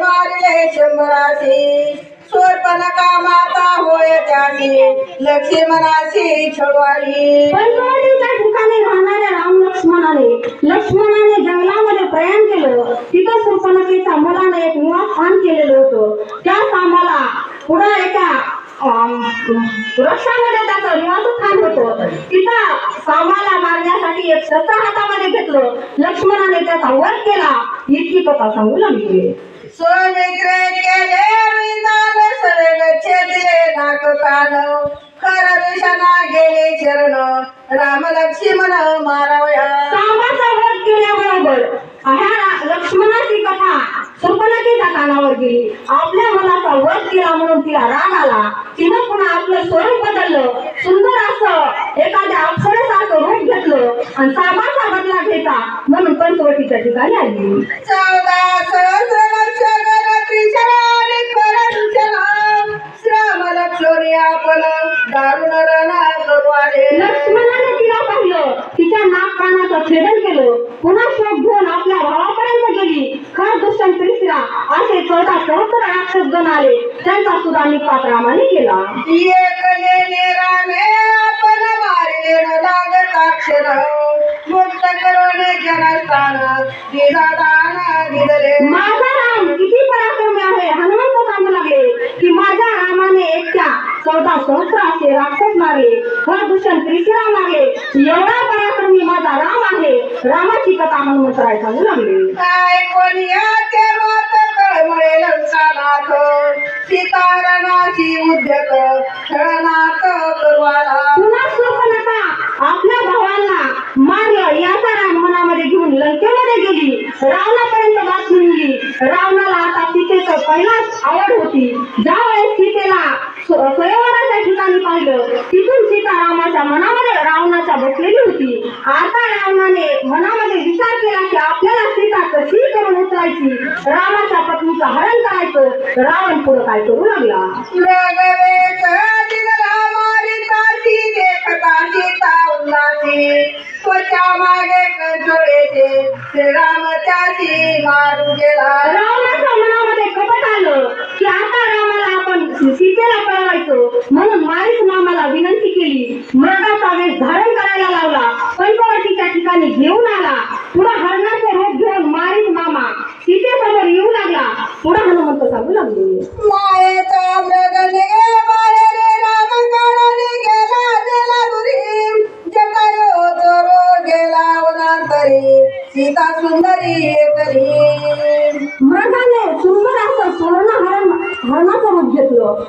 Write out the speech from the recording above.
मारिले शंभराशी शोरपणका माता होय त्याशी. लक्ष्मणाशी छोडवाली पंचवटीच्या ठिकाणी राहणाऱ्या राम लक्ष्मणाने लक्ष्मणाने जंगलामध्ये प्रयाण केलं. तिथं सुर्पणखेच्या मुलाने एक निवास स्थान केलेलं होतं. त्या सामाला पुढे एका वृक्षामध्ये त्याचं निवासस्थान होतं. तिथं सामाला मारण्यासाठी एक शस्त्र हातामध्ये घेतलं. लक्ष्मणाने त्याचा वध केला. इतकी कथा सांगू लागली. सोमित्रे केले विधान सवेग छेदले नाक कान खर विषणा गेले शरण राम लक्ष्मण मारावया. सामाचा वध केल्याबरोबर ह्या लक्ष्मणाची कथा सुर्पणखेच्या कानावर गेली. आपल्या मुलाचा वध केला म्हणून तिला राग आला. तिनं पुन्हा आपलं स्वरूप बदललं. सुंदर असं एखाद्या अप्सरेसारखं रूप घेतलं. आणि सामाचा बदला घेता म्हणून पंचवटीच्या ठिकाणी आली. चौदा आपण दारुण रणा लक्ष्मणाने तिला पाहिलं. तिच्या नाक कानाचं छेदन केलं. पुन्हा शोध घेऊन आपल्या भावापर्यंत गेली. खर दुष्यंत तिसरा असे चौदा सहस्र राक्षस गण आले. त्यांचा सुद्धा निपात रामाने केला. एक लेले रामे आपण मारिले लागत अक्षर मुक्त करून जनस्थान दिला दान दिले माझा राम किती पराक्रमी आहे हनुमंत सांगू लागले की माझ्या रामाने एकट्या चौदा सहस्र असे राक्षस मारले हर दुष्यंत त्रिशिरा मारले एवढा पराक्रमी माझा राम आहे. रामाची कथा हनुमंतराय सांगू लागले काय कोणी मत कळमळे लंकानाथ सीतारणाची उद्यत खेळनाथ करवाला पुन्हा सुर्पणखा आपल्या भावांना मारलं याचा राग मनामध्ये घेऊन लंकेमध्ये गेली. रावणापर्यंत बातमी गेली. रावणाला आता सीतेचं पहिलाच आवड होती. ज्यावेळेस सीतेला तिथून सीता रामाच्या मनामध्ये रावणाच्या बसलेली होती. आता रावणाने मनामध्ये विचार केला की आपल्याला सीता कशी करून उचलायची? रामाच्या पत्नीचं हरण करायचं. रावण पुढे काय करू लागला? रगवेश मारू रावणाच्या मनामध्ये कपट आलं की आता रामाला आपण सीतेला पळवायचं. म्हणून पुढे हरणाचे रूप घेऊन मारीच मामा. सीतेसमोर येऊ लागला. पुढे हनुमंत सांगू लागले. मायेचा मृगने गेला गेला दुरी जटायो चोरो गेला वनांतरी सीता सुंदरी एकरी मृगाने सुंदर असं सुवर्ण हरण हरणाचं रूप घेतलं.